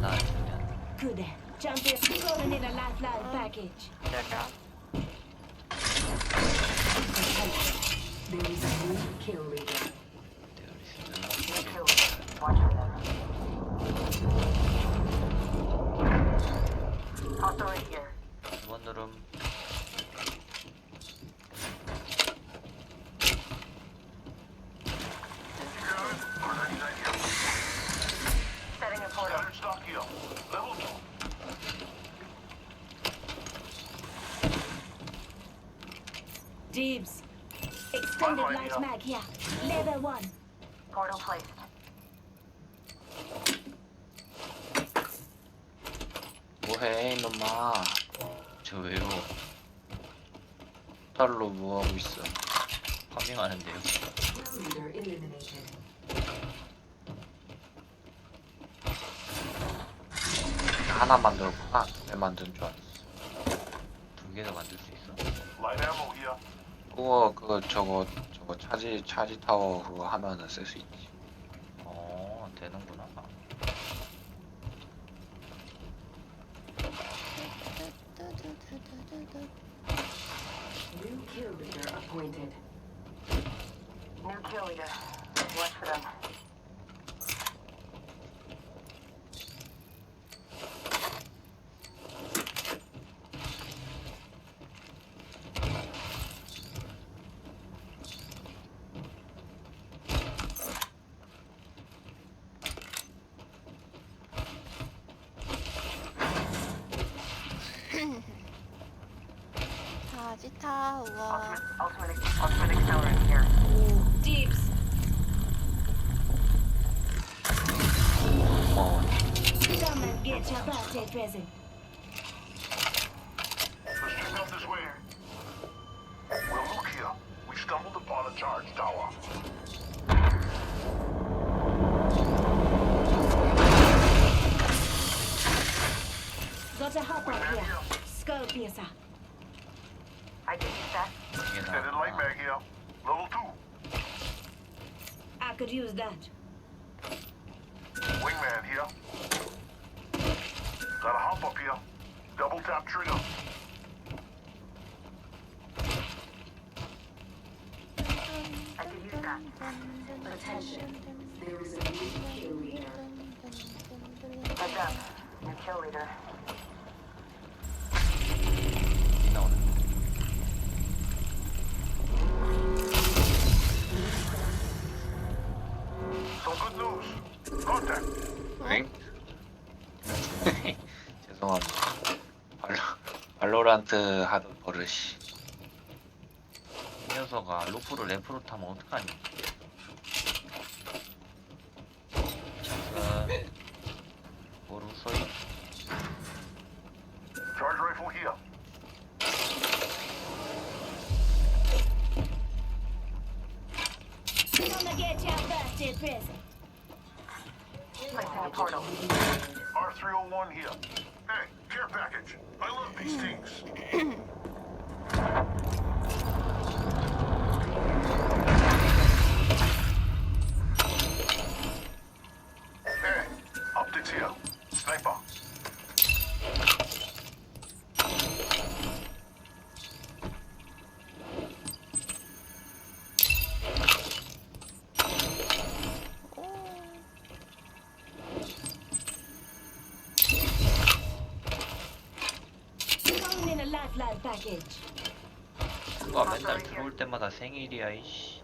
나왔으면 Good. Jump in. Calling in a lifeline package. 짜자. There is a new kill leader. 되어 있으면 Watch for them. Also right here. 이번 Dibs. Extended One light here. mag here. Level one. Portal placed. 뭐해 이놈아 저 왜요? 딸로 뭐하고 있어 파밍하는데요. Leader eliminated. 하나 만들었구나 왜 만든 줄 알았어 두 개도 만들 수 있어. Light ammo here. 그거 그거 저거 저거 차지 차지 타워 그거 하면은 쓸 수 있지 어 되는구나. New kill leader appointed. New kill leader. Watch for them. 타지 타워 Ultimate, ultimate, ultimate accelerant here. Dibs. 어 Come and get your birthday present. Let's check out this way. Well, look here. We stumbled upon a charge tower. Got a hop up here. Skull piercer. Could use that. Wingman here. Got a hop up here. Double tap trigger. 발로란트 하던 버릇이 이 녀석아 루프를 램프로 타면 어떡하니? 잠깐. 뭐로 써이? Charge rifle here. Come and get your birthday present. Placing a portal. R301 here. Hey, care package. I love these things. Hey, optics here. Sniper. Calling in a lifeline package. 누가 맨날 들어올 때마다 생일이야 이씨.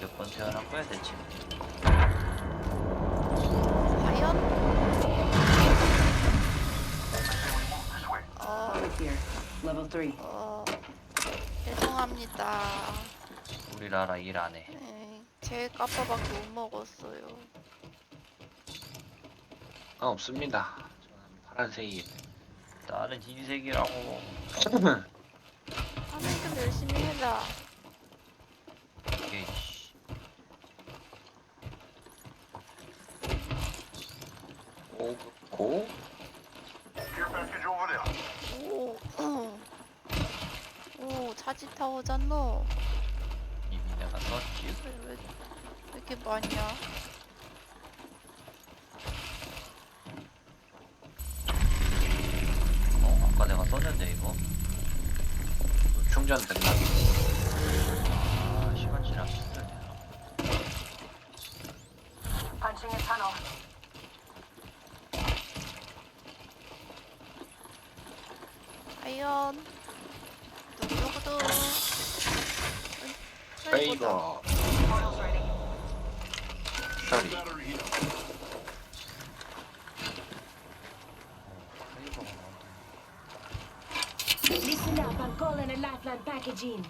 몇 번 태어난 거야 대체? 과연? This way. 어, Right here. Level three. 어 죄송합니다 우리 나라 일 안 해. 에이, 제 까빠밖에 못 먹었어요 아, 없습니다 저는 파란색이 나는 흰색이라고. 좀 열심히 해라 다 오잖아. 이미 내가 넣었지. 왜, 왜, 왜 이렇게 많냐? 어, 아까 내가 썼는데 이거. 충전 됐나? 아, 시간 지나 힘들냐. 누구누구도 페이버 Portal's ready. 처리 Battery here. 페이버가 나온다 Listen up, I'm calling a lifeline package in.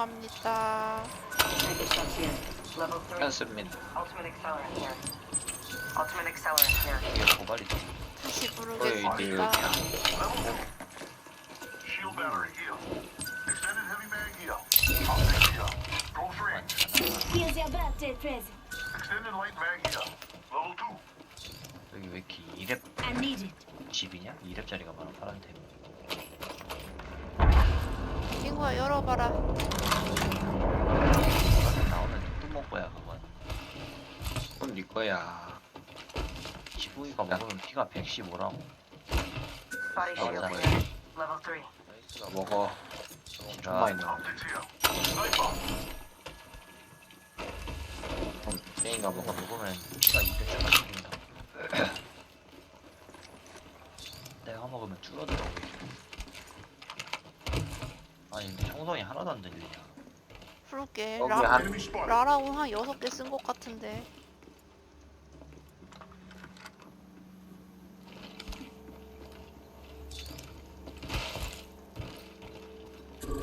죄송합니다. Package shots here. Level 3. 괜찮습니다. 이게 고발이 다시 부르겠습니다. Level 4. Shield battery here. Extended heavy mag here. Optics here. Close range. Here's your birthday present. Extended light mag here. Level 2. 여기 왜 이렇게 2렙 I need it. 집이냐? 2렙짜리가 많아 파란색 친구야 열어봐라. 거야 그건 그건 네 거야 지붕이가 먹으면 피가 115라고 Body shield 맞아. here. Level 3. 나이스가 먹어 here. Sniper. 그럼 게임가 먹어 먹으면 피가 200짜리 생긴다 내가 먹으면 줄어들어 아니 근데 청성이 하나도 안 들리냐 거기 라. 라라고 한 여섯 개 쓴 것 같은데.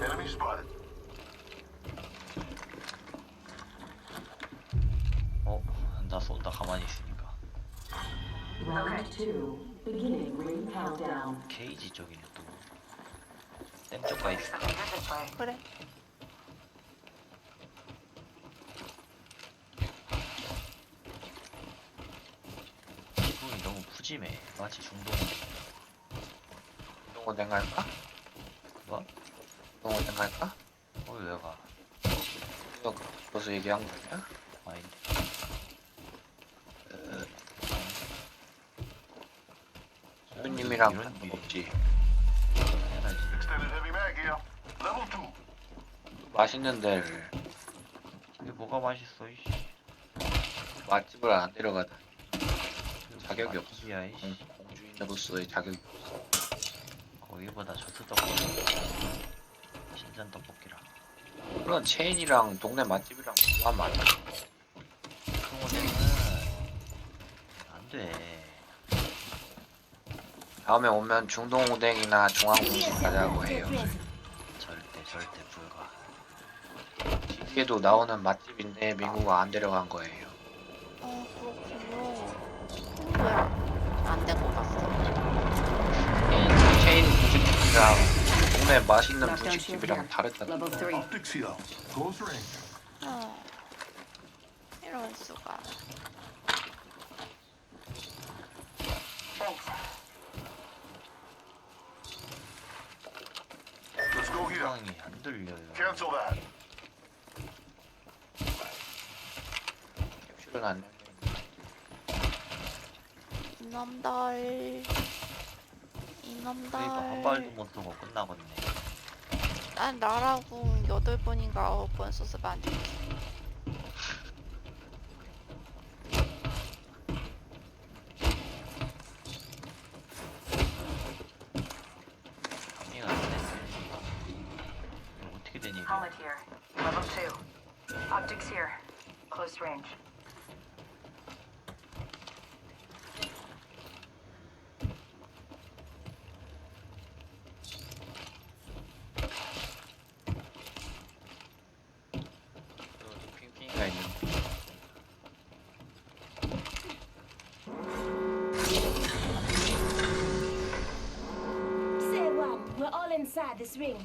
Enemy spotted. 어? 나 쏜다 가만히 있으니까 Round two. Beginning ring countdown. 케이지 쪽이네 또 땜쪽 가 있어 Looking good this way. 그래. 푸짐해 마치 중동 운동원행 갈까? 뭐? 운동원행 갈까? 거기 왜 가? 이거 벌써 얘기한 거냐? 아닌데 수님이랑 이런 같이 일이 먹지 해야지 Extended heavy mag here. Level 2. 맛있는 데를 이게 뭐가 맛있어 이씨 맛집을 안 데려가다 자격이 없어. 맛집이야 이씨. 공- 공주인으로서의 자격이 없어. 거기보다 저트 떡볶이 신전 떡볶이라 그런 체인이랑 동네 맛집이랑 뭐가 많아 그거는 안돼. 다음에 오면 중앙분식 your 가자고 해요. 절대 절대 불가. TV에도 나오는 맛집인데 미국가 안 데려간 거예요 안 갔어. 분식집이랑 동네 맛있는 분식집이랑 다르다 Level three. Optics here. Close range. 어 이럴 수가. Thanks. Let's go here. 상황이 안 들려요 Cancel that. 캡슐은 안 이놈들 이놈들 그러니까 한 발도 못 쏘고 끝나겠네 난 나라고 여덟 번인가 아홉 번 써서 만들게 감리가 안 되네 이거 어떻게 된 일이야 Helmet here. Level 2. Optics here. Close range. wear this ring.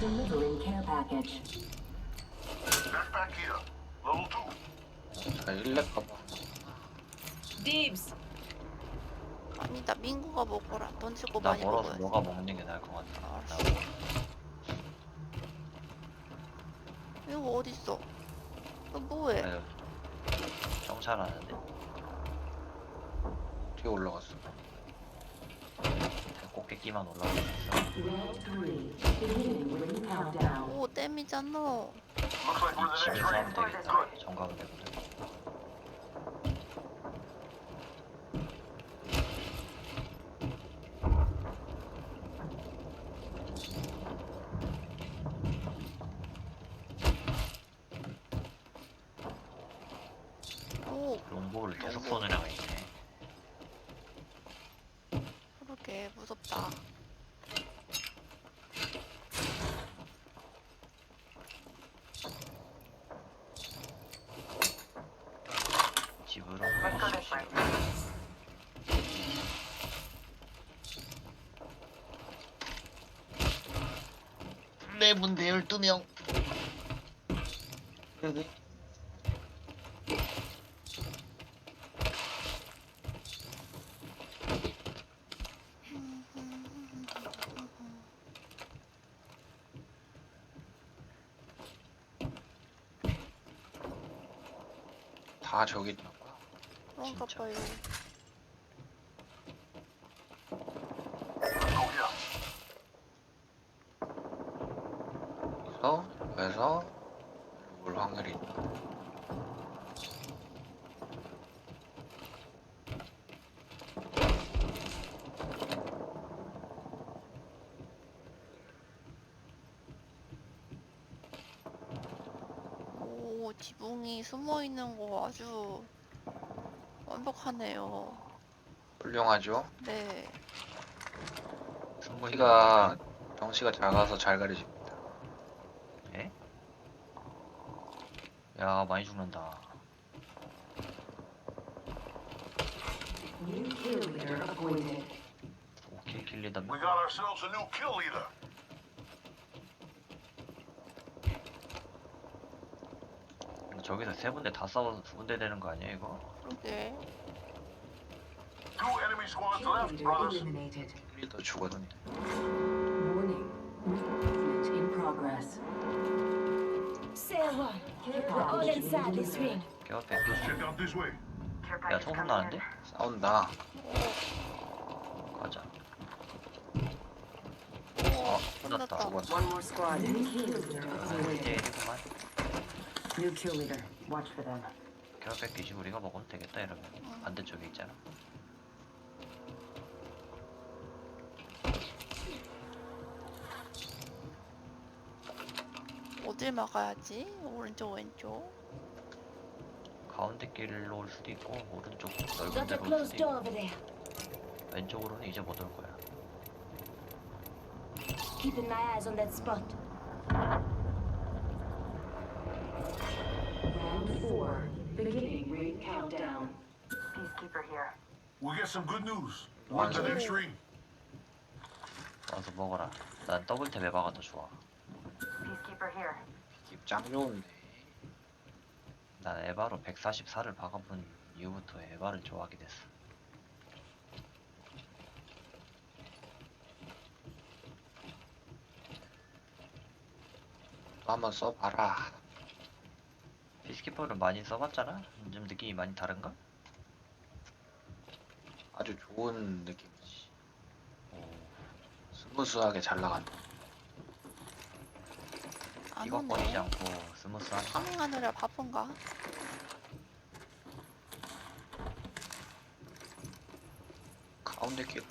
Delivering care package. Here. Level 2. Deebs, 아니다 민구가 먹어라 던지고 나 많이 멀어서 먹어야지 너가 먹는 게 나을 것 같아. 알았어. 나 이거 어딨어 너 뭐해 아유, 정찰하는데 어떻게 올라갔어? 꼭대기만. Beginning ring countdown. 오 땜이잖아 Looks like we're the next 집에서 하면 ring. 되겠다. 정가면 되거든. 오 롱보를 계속 쏘는 애가 있네. 그러게 무섭다 집으로 Let's go this way. 네 문대 12명. 여기? 다 저기 있나 봐. 그런가 진짜. 봐요 Let's go here. 그래서 그래서 올 확률이 있다. 오 지붕이 숨어 있는 거 아주 완벽하네요 훌륭하죠? 네 키가 덩치가 작아서 잘 가려집니다. 예? 야 많이 죽는다. New kill leader appointed. 오케이 킬리다. We got ourselves a new kill leader. 저기서 세 군데 다 싸워서 두 군데 되는 거 아니야 이거? 그러게 Two enemy squads Kill left, leader brothers. eliminated. 리더 죽었는데. Warning. Movement in progress. All inside this ring. out this way. Care 야 package coming 나는데? 싸운다. 가자. 오 어, 끝났다 끝났다. 죽었어. One more squad. 아, appointed. 1대1이구만. New kill leader. Watch for them. 깨어백 뒤지 우리가 먹으면 되겠다 이러면 반대쪽에 있잖아. 어딜 막아야지 오른쪽 왼쪽 가운데 길로 올 수도 있고 오른쪽 넓은 Got a 데로 올 closed 수도 door 있고 over there. 왼쪽으로는 이제 못 올 거야. Keeping my eyes on that spot. Round four. Beginning ring countdown. Peacekeeper here. We get some good news. We're in the next ring. 와서 먹어라. 난 더블 탭 에바가 더 좋아. 입장 좋은데. 난 에바로 144를 박아본 이후부터 에바를 좋아하게 됐어. 또 한번 써봐라. 피스키퍼를 많이 써봤잖아? 좀 느낌이 많이 다른가? 아주 좋은 느낌이지. 오, 스무스하게 잘 나간다. 안 이거 꺼지지 오네. 않고 스무스한 파밍하느라 바쁜가? 가운데 길로.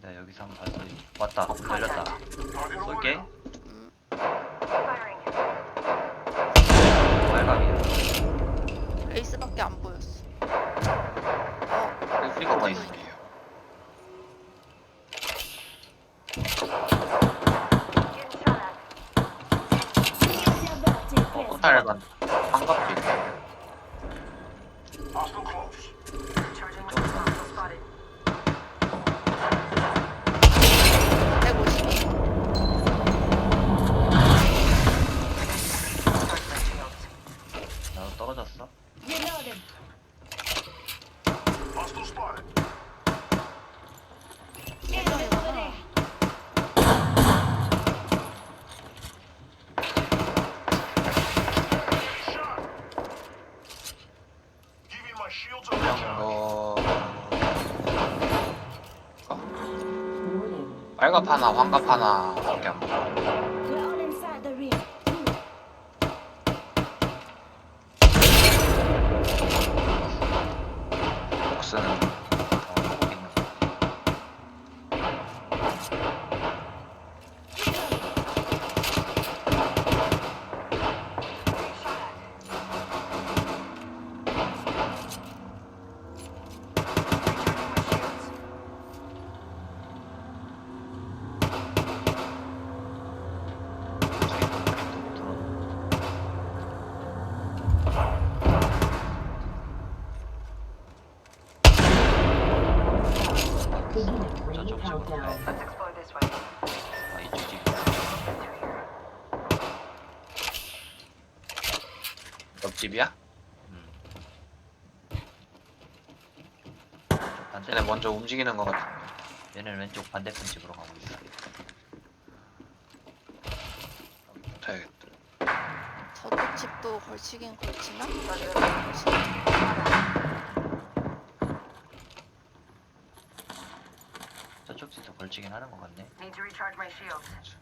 내가 여기서 한번 발소리. 왔다. 열렸다 Target over 쏠게 there. Firing. 빨감이야 레이스밖에 안 보였어 어 이거 봐 있을게요. Getting shot at. Servante 어 present. 빨간 환갑도 있네. Hostile close. Charge 빨갑 하나, 황갑 하나 밖에 안 보여. We're all inside the ring. 복스는 어, 하고 있는 거. 저기 또 들어오는 거. 저쪽 집으로 가. Let's explore this way. 아 이쪽 집. 옆집이야? 음. 쟤네 먼저 움직이는 것 같아. 얘는 왼쪽 반대편 집으로 가고 있어. 붙어야겠다. 저쪽 집도 걸치긴 걸치나? 저쪽 집도 걸치긴 하는 것 같네. Need to recharge my shields.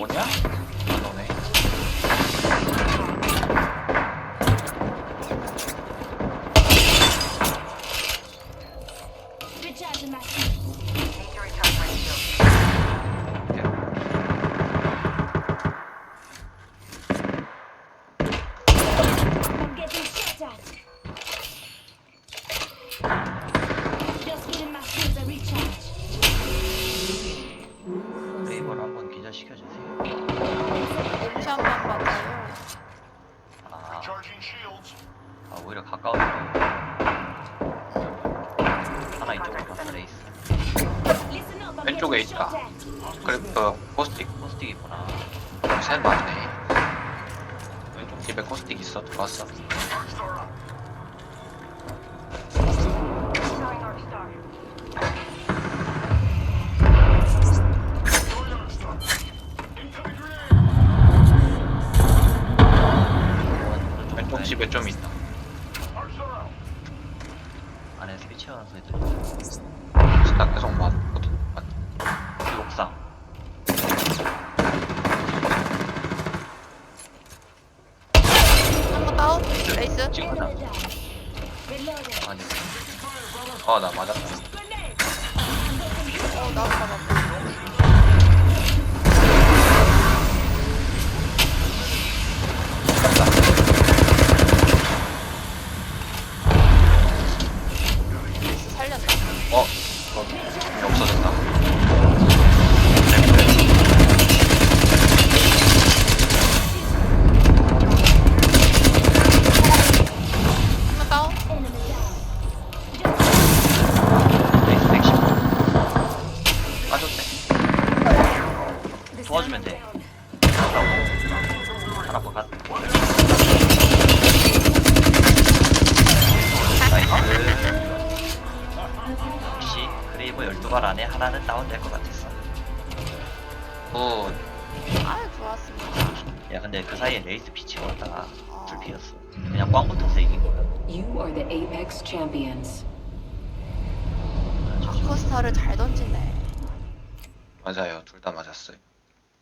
Shields a reach. 뭐냐? 안 쪽에 있다. 그래프 코스틱 포스틱 있구나. 셋 맞네. 왼쪽 집에 코스틱 있어 들어왔어. 아니 어나 맞았다. 빠졌대. 도와주면 돼. 하나 더 갔. 나이스. 역시 크레이버 12발 안에 하나는 다운될 것 같았어. 굿. 아 좋았습니다. 야 근데 그 사이에 레이스 피치가 왔다가 둘 피었어. 그냥 꽝 붙어서 이긴 거야. You are the Apex champions. 아쿠스타를 잘 던지네. 맞아요. 둘 다 맞았어요.